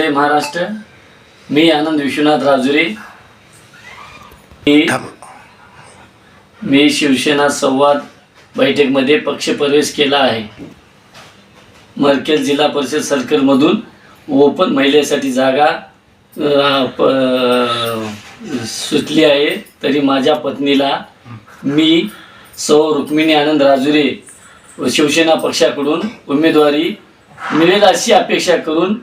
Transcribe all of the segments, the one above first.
महाराष्ट्र. मी आनंद विश्वनाथ राजुरे. मी- मी शिवसेना संवाद बैठकमध्ये पक्षप्रवेश केला आहे. मर्केल जिल्हा परिषद सर्कलमधून ओपन महिलेसाठी जागा सुटली आहे तरी माझ्या पत्नीला मी सौ रुक्मिणी आनंद राजुरे व शिवसेना पक्षाकडून उमेदवारी मिळेल अशी अपेक्षा करून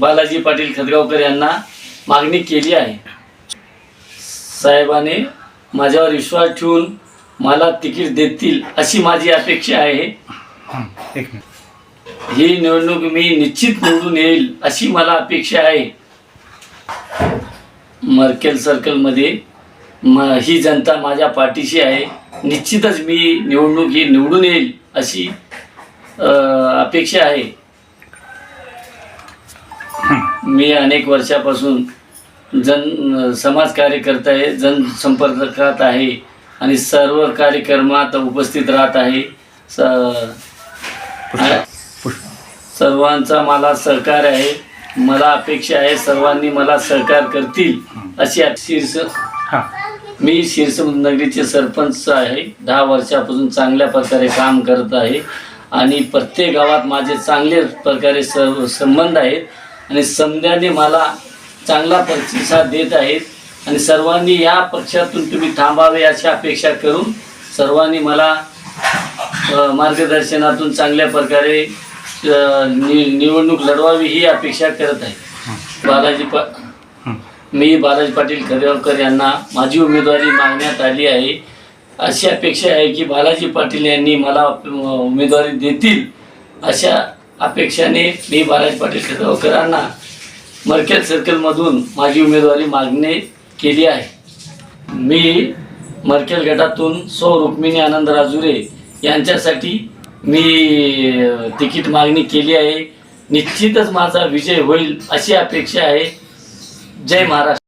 बालाजी पाटील खतगावकर यांना मागणी केली आहे. साहेबाने माझ्यावर विश्वास ठेवून मला तिकीट देतील अशी माझी अपेक्षा आहे. ही निवडणूक मी निश्चित निवडून येईल अशी मला अपेक्षा आहे. मर्केल सर्कलमध्ये म ही जनता माझ्या पाठीशी आहे. निश्चितच मी निवडणूक ही निवडून येईल अशी अपेक्षा आहे. मी अनेक वर्षापासून जन समाज कार्यकर्ता आहे जनसंपर्कात आहे आणि सर्व कार्यक्रमात उपस्थित राहत आहे. स सर्वांचा मला सहकार आहे. मला अपेक्षा आहे सर्वांनी मला सहकार करतील अशी शीर्ष मी शिरसमुद्र नगरीचे सरपंच आहे. दहा वर्षापासून चांगल्या प्रकारे काम करत आहे. आणि प्रत्येक गावात माझे चांगले प्रकारे सर्व संबंध आहेत. आणि समजाने मला चांगला प्रतिसाद देत आहेत. आणि सर्वांनी या पक्षातून तुम्ही थांबावे अशी अपेक्षा करून सर्वांनी मला मार्गदर्शनातून चांगल्या प्रकारे नि निवडणूक लढवावी ही अपेक्षा करत आहे. बालाजी पा मी बालाजी पाटील खरेवकर यांना माझी उमेदवारी मागण्यात आली आहे. अशी अपेक्षा आहे की बालाजी पाटील यांनी मला उमेदवारी देतील अशा अपेक्षाने मी बालाजी पाटील खरेगावकरांना मर्केल सर्कलमधून माझी उमेदवारी मागणी केली आहे. मी मर्केल गटातून सौ रुक्मिणी आनंद राजुरे यांच्यासाठी मी तिकीट मागणी केली आहे. निश्चितच माझा विजय होईल अशी अपेक्षा आहे. जय महाराष्ट्र.